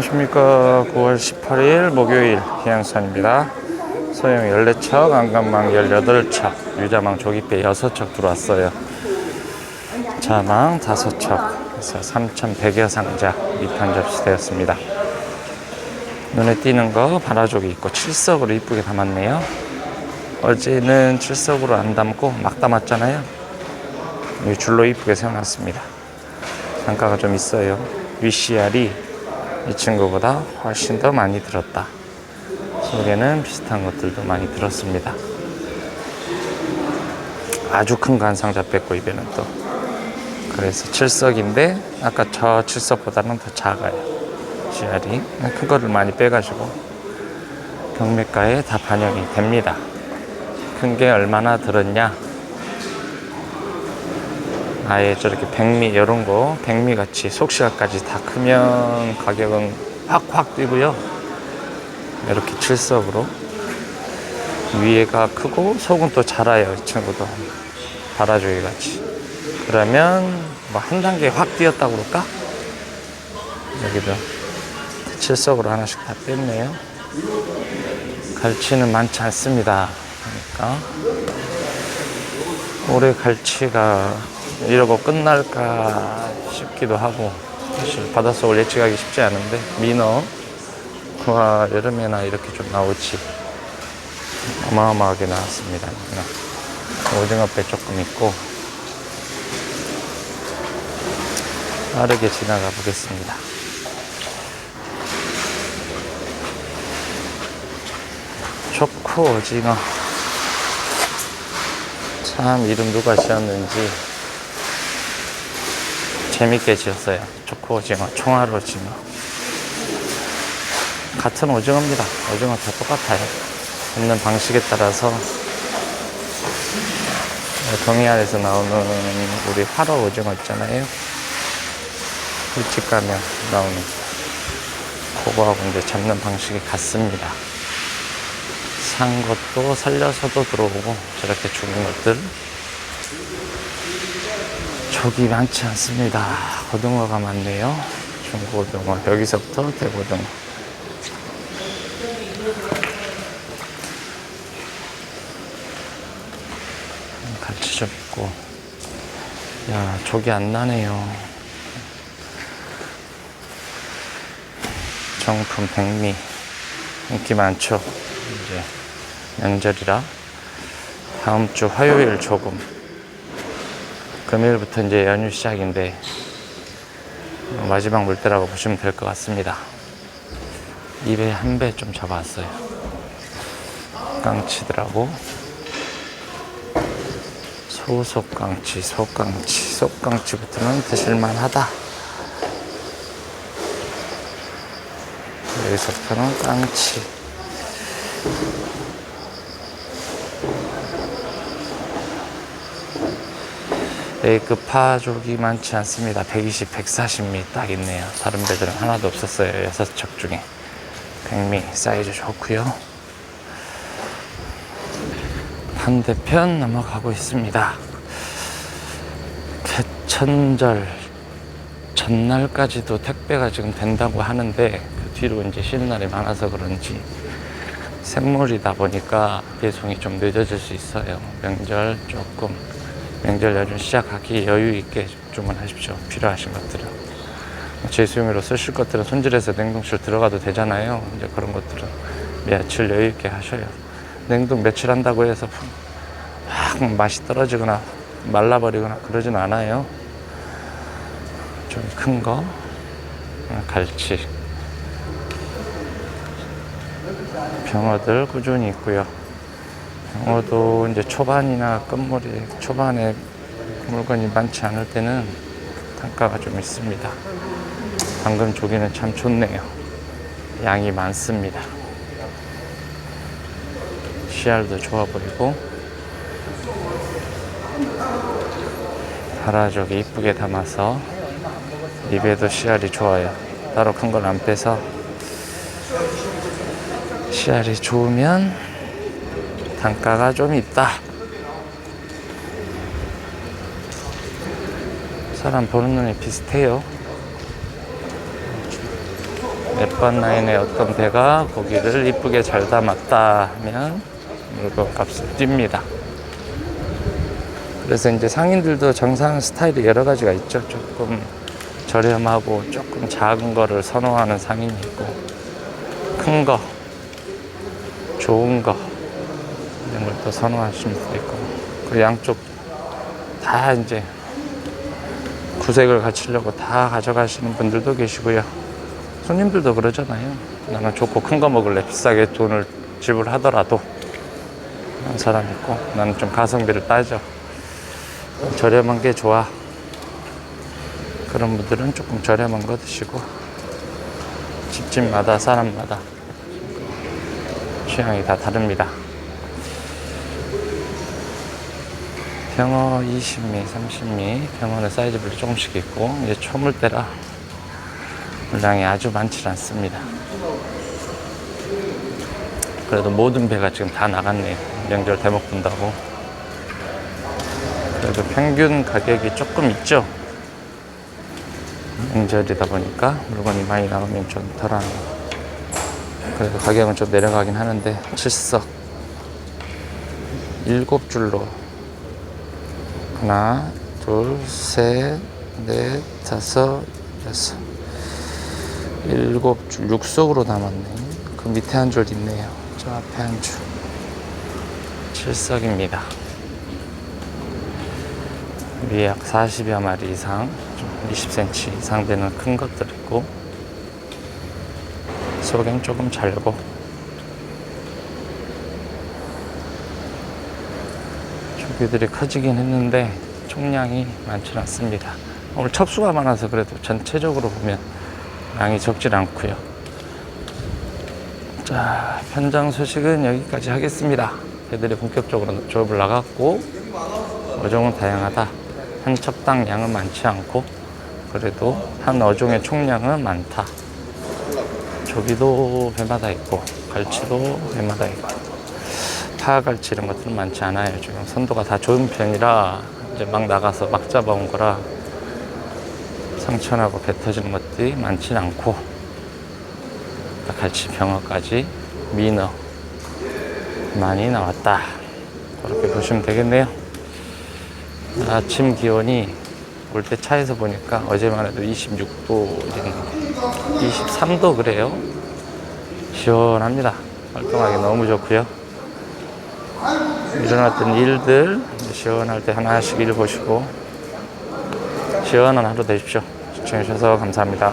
안녕하십니까. 9월 18일 목요일 희양산입니다. 소형 14척 안간망 18척 유자망 조기배 6척 들어왔어요. 자망 5척 그래서 3,100여 상자 입판 접수되었습니다. 눈에 띄는 거 바라족이 있고 칠석으로 이쁘게 담았네요. 어제는 칠석으로 안 담고 막 담았잖아요. 이 줄로 이쁘게 세워놨습니다. 단가가 좀 있어요. 위CR이 이 친구보다 훨씬 더 많이 들었다. 속에는 비슷한 것들도 많이 들었습니다. 아주 큰 관상자 뺐고 입에는 또 그래서 칠석인데 아까 저 칠석보다는 더 작아요. CR이 큰 거를 많이 빼가지고 경매가에 다 반영이 됩니다. 큰 게 얼마나 들었냐? 아예 저렇게 백미 이런 거 백미 같이 속시가까지 다 크면 가격은 확확 뛰고요. 이렇게 칠석으로 위에가 크고 속은 또 자라요 이 친구도 바라조개 같이. 그러면 뭐 한 단계 확 뛰었다고 그럴까? 여기도 칠석으로 하나씩 다 뺐네요. 갈치는 많지 않습니다. 그러니까 올해 갈치가 이러고 끝날까 싶기도 하고 사실 바닷속을 예측하기 쉽지 않은데 민어 와 여름에나 이렇게 좀 나오지. 어마어마하게 나왔습니다 민어. 오징어 배 조금 있고 빠르게 지나가 보겠습니다. 초코 오징어. 참 이름 누가 지었는지 재밌게 지었어요. 초코 오징어, 총알 오징어. 같은 오징어입니다. 오징어 다 똑같아요. 잡는 방식에 따라서 동해안에서 나오는 우리 화로 오징어 있잖아요. 꿀집 가면 나오는 그거하고 이제 잡는 방식이 같습니다. 산 것도 살려서도 들어오고 저렇게 죽은 것들 족이 많지 않습니다. 고등어가 많네요. 중고등어 여기서부터 대고등어 좀 있고 야 족이 안 나네요. 정품 백미 인기 많죠. 이제 명절이라 다음 주 화요일 조금 금요일부터 이제 연휴 시작인데 어, 마지막 물때라고 보시면 될 것 같습니다. 입에 한 배 좀 잡았어요. 깡치들하고 소속깡치, 속깡치, 속깡치부터는 드실만하다. 여기서부터는 깡치. A급 파족이 많지 않습니다. 120, 140미 딱 있네요. 다른 배들은 하나도 없었어요. 여섯 척 중에. 100미 사이즈 좋고요. 반대편 넘어가고 있습니다. 개천절 전날까지도 택배가 지금 된다고 하는데 그 뒤로 이제 쉬는 날이 많아서 그런지 생물이다 보니까 배송이 좀 늦어질 수 있어요. 명절 조금 명절 연휴 시작하기 여유 있게 주문하십시오. 필요하신 것들은. 제수용으로 쓰실 것들은 손질해서 냉동실 들어가도 되잖아요. 이제 그런 것들은 며칠 여유 있게 하셔요. 냉동 며칠 한다고 해서 막 맛이 떨어지거나 말라버리거나 그러진 않아요. 좀 큰 거, 갈치. 병어들 꾸준히 있고요. 병어도 이제 초반이나 끝물이 초반에 물건이 많지 않을 때는 단가가 좀 있습니다. 방금 조기는 참 좋네요. 양이 많습니다. 씨알도 좋아 보이고 바라족이 이쁘게 담아서 입에도 씨알이 좋아요. 따로 큰 걸 안 빼서 씨알이 좋으면 단가가 좀 있다. 사람 보는 눈이 비슷해요. 몇번 라인에 어떤 배가 고기를 이쁘게 잘 담았다 하면 물건 값을 뛵니다. 그래서 이제 상인들도 정상 스타일이 여러 가지가 있죠. 조금 저렴하고 조금 작은 거를 선호하는 상인이 있고 큰 거, 좋은 거 이런 걸또 선호하시는 분도 있고 그 양쪽 다 이제 구색을 갖추려고 다 가져가시는 분들도 계시고요. 손님들도 그러잖아요. 나는 좋고 큰 거 먹을래 비싸게 돈을 지불하더라도 그런 사람 있고 나는 좀 가성비를 따져 저렴한 게 좋아. 그런 분들은 조금 저렴한 거 드시고 집집마다 사람마다 취향이 다 다릅니다. 병어 20미, 30미, 병어는 사이즈별로 조금씩 있고 이제 초물대라 물량이 아주 많지 않습니다. 그래도 모든 배가 지금 다 나갔네요. 명절 대목 본다고. 그래도 평균 가격이 조금 있죠. 명절이다 보니까 물건이 많이 나오면 좀 덜한. 그래도 가격은 좀 내려가긴 하는데 칠석 일곱 줄로 하나, 둘, 셋, 넷, 다섯, 여섯, 일곱 줄 육석으로 남았네. 그 밑에 한 줄 있네요. 저 앞에 한 줄. 칠석입니다. 위에 약 40여 마리 이상, 좀 20cm 이상 되는 큰 것들 있고, 속엔 조금 잘고, 조개들이 커지긴 했는데 총량이 많지 않습니다. 오늘 첩수가 많아서 그래도 전체적으로 보면 양이 적질 않고요. 자, 현장 소식은 여기까지 하겠습니다. 애들이 본격적으로 조업을 나갔고 어종은 다양하다. 한 첩당 양은 많지 않고 그래도 한 어종의 총량은 많다. 조기도 배마다 있고 갈치도 배마다 있고 파갈치 이런 것들은 많지 않아요. 지금 선도가 다 좋은 편이라 이제 막 나가서 막 잡아온 거라 상처나고 배 터지는 것들이 많진 않고 갈치 병어까지 민어 많이 나왔다. 그렇게 보시면 되겠네요. 아침 기온이 올 때 차에서 보니까 어제만 해도 26도 이랬는데 23도 그래요. 시원합니다. 활동하기 너무 좋고요. 일어났던 일들 시원할 때 하나씩 일 보시고 시원한 하루 되십시오. 시청해주셔서 감사합니다.